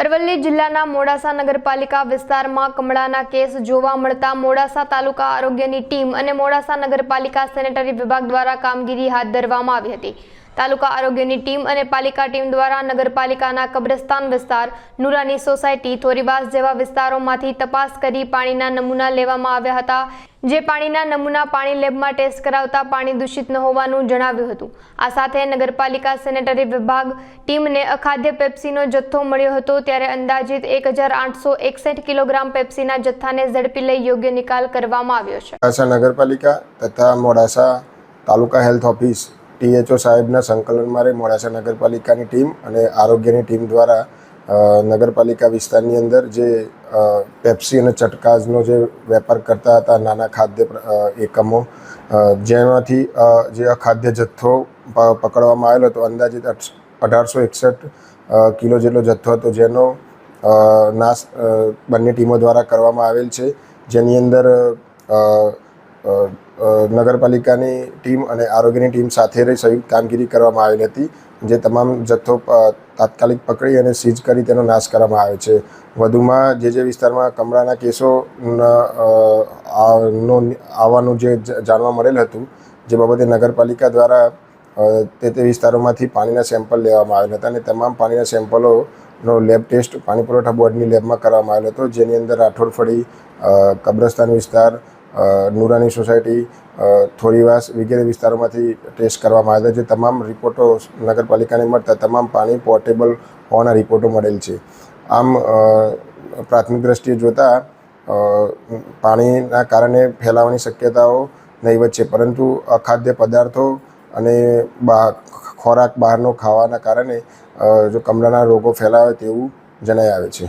અરવલ્લી જિલ્લાના મોડાસા નગરપાલિકા વિસ્તારમાં કમળાના કેસ જોવા મળતા મોડાસા તાલુકા આરોગ્યની ટીમ અને મોડાસા નગરપાલિકા સેનેટરી વિભાગ દ્વારા કામગીરી હાથ ધરવામાં આવી હતી. તાલુકા આરોગ્યની ટીમ અને પાલિકા ટીમ દ્વારા નગરપાલિકાના કબ્રસ્તાન વિસ્તાર, નુરાની સોસાયટી, થોરીવાસ જેવા વિસ્તારોમાંથી તપાસ કરી પાણીના નમૂના લેવામાં આવ્યા હતા. જે પાણીના નમૂના પાણી લેબમાં ટેસ્ટ કરાવતા પાણી દૂષિત ન હોવાનું જણાવ્યું હતું. આ સાથે નગરપાલિકા સેનેટરી વિભાગ ટીમને અખાદ્ય પેપ્સીનો જથ્થો મળ્યો હતો ત્યારે અંદાજિત એક હજાર આઠસો એકસઠ કિલોગ્રામ પેપ્સીના જથ્થાને ઝડપી લઈ યોગ્ય નિકાલ કરવામાં આવ્યો છે. મોડાસા નગરપાલિકા તથા Modasa taluka health office, THO સાહેબના સંકલનમાં રહી મોડાસા નગરપાલિકાની ટીમ અને આરોગ્યની ટીમ દ્વારા નગરપાલિકા વિસ્તારની અંદર જે પેપ્સી અને ચટકાઝનો જે વેપાર કરતા હતા નાના ખાદ્ય એકમો જેમાંથી જે અખાદ્ય જથ્થો પકડવામાં આવેલો હતો, અંદાજિત અઢારસો એકસઠ કિલો જેટલો જથ્થો હતો, જેનો નાશ બંને ટીમો દ્વારા કરવામાં આવેલ છે. જેની અંદર નગરપાલિકાની ટીમ અને આરોગ્યની ટીમ સાથે રહી સંયુક્ત કામગીરી કરવામાં આવેલી હતી. જે તમામ જથ્થો તાત્કાલિક પકડી અને સીઝ કરી તેનો નાશ કરવામાં આવે છે. વધુમાં જે જે વિસ્તારમાં કમળાના કેસો ન, આવવાનું જે જાણવા મળેલ હતું જે બાબતે નગરપાલિકા દ્વારા તે તે વિસ્તારોમાંથી પાણીના સેમ્પલ લેવામાં આવેલ હતા અને તમામ પાણીના સેમ્પલોનો લેબ ટેસ્ટ પાણી પુરવઠા બોર્ડની લેબમાં કરવામાં આવેલો હતો. જેની અંદર રાઠોડફળી ફળી કબ્રસ્તાન વિસ્તાર નુરાની સોસાયટી થોરીવાસ વગેરે વિસ્તારોમાંથી ટેસ્ટ કરવામાં આવ્યા જે તમામ રિપોર્ટો નગરપાલિકાને મળતા તમામ પાણી પોર્ટેબલ હોવાના રિપોર્ટો મળેલ છે. આમ પ્રાથમિક દ્રષ્ટિએ જોતાં પાણીના કારણે ફેલાવાની શક્યતાઓ નહીવત છે. પરંતુ અખાદ્ય પદાર્થો અને ખોરાક બહારનો ખાવાના કારણે જો કમળાના રોગો ફેલાવે તેવું જણાઈ આવે છે.